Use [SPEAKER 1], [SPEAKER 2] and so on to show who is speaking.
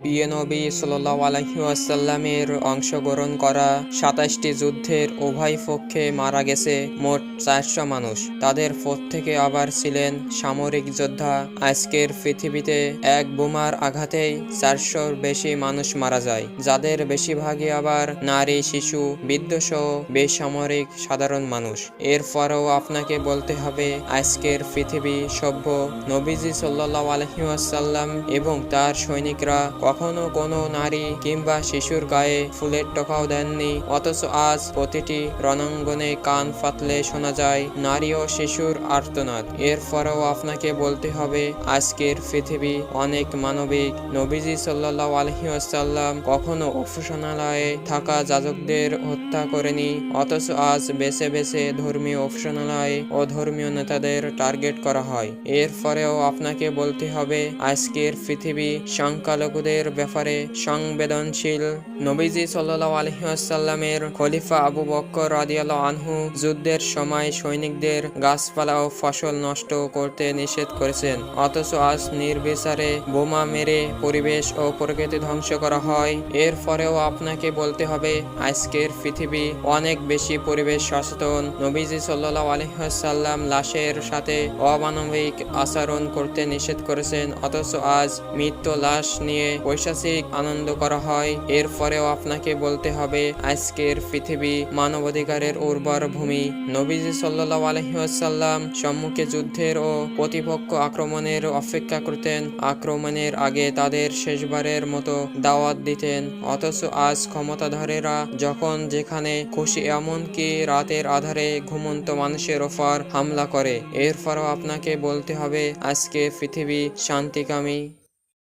[SPEAKER 1] PNB সাল্লাহ আলহিউসাল্লামের অংশগ্রহণ করা সাতাশটি যুদ্ধের উভয় পক্ষে মারা গেছে মোট চারশো মানুষ। তাদের প্রত্যেকে আবার ছিলেন সামরিক যোদ্ধা। আজকের পৃথিবীতে এক বোমার আঘাতেই চারশোর বেশি মানুষ মারা যায়, যাদের বেশিরভাগই আবার নারী, শিশু বৃদ্ধ সহ বেসামরিক সাধারণ মানুষ। এরপরেও আপনাকে বলতে হবে, আজকের পৃথিবী সভ্য নবীজি সাল্লাহ আলহিউসাল্লাম এবং তার সৈনিকরা কখনো কোনো নারী কিংবা শিশুর গায়ে ফুলের টোকাও দেননি, অথচ আজ প্রতিটি রণাঙ্গনে কান পাতলে শোনা যায়, নারী ও শিশুর আর্তনাদ। এরপরেও আপনাকে বলতে হবে, আজকের পৃথিবী অনেক মানবিক। নবীজি সাল্লাহ আলহিউসাল্লাম কখনো উপাসনালয়ে থাকা যাজকদের হত্যা করেনি, অথচ আজ বেছে বেছে ধর্মীয় উপাসনালয় ও ধর্মীয় নেতাদের টার্গেট করা হয়। এরপরেও আপনাকে বলতে হবে, আজকের পৃথিবী সংখ্যালঘুদের ব্যাপারে সংবেদনশীল। নবীজি সাল্লাহ আলহিহাসাল্লামের খলিফা আবু বক্কর রাদিয়াল আনহু যুদ্ধের সময় সৈনিকদের গাছপালা ও ফসল নষ্ট করতে নিষেধ করেছেন। অথচ আজ নির্বিচারে বোমা মেরে পরিবেশ ও প্রকৃতি ধ্বংস করা হয়। এর এরপরেও আপনাকে বলতে হবে, আজকের পৃথিবী অনেক বেশি পরিবেশ সচেতন। নবীজি সাল্লাহ আলহিহাসাল্লাম লাশের সাথে অমানবিক আচরণ করতে নিষেধ করেছেন। অথচ আজ মৃত্যু লাশ নিয়ে পৈশাচিক আনন্দ করা হয়। এরপরেও আপনাকে বলতে হবে, আজকের পৃথিবী মানবাধিকারের উর্বর ভূমি। নবীজি সাল্লাহ আলহিহাসাল্লাম সম্মুখে যুদ্ধের ও প্রতিপক্ষ আক্রমণের অপেক্ষা করতেন। আক্রমণের আগে তাদের শেষবারের মতো দাওয়াত দিতেন। অথচ আজ ক্ষমতাধরেরা যখন যেখানে খুশি, এমনকি রাতের আধারে ঘুমন্ত মানুষের ওপর হামলা করে। এরপরও আপনাকে বলতে হবে, আজকে পৃথিবী শান্তিকামী।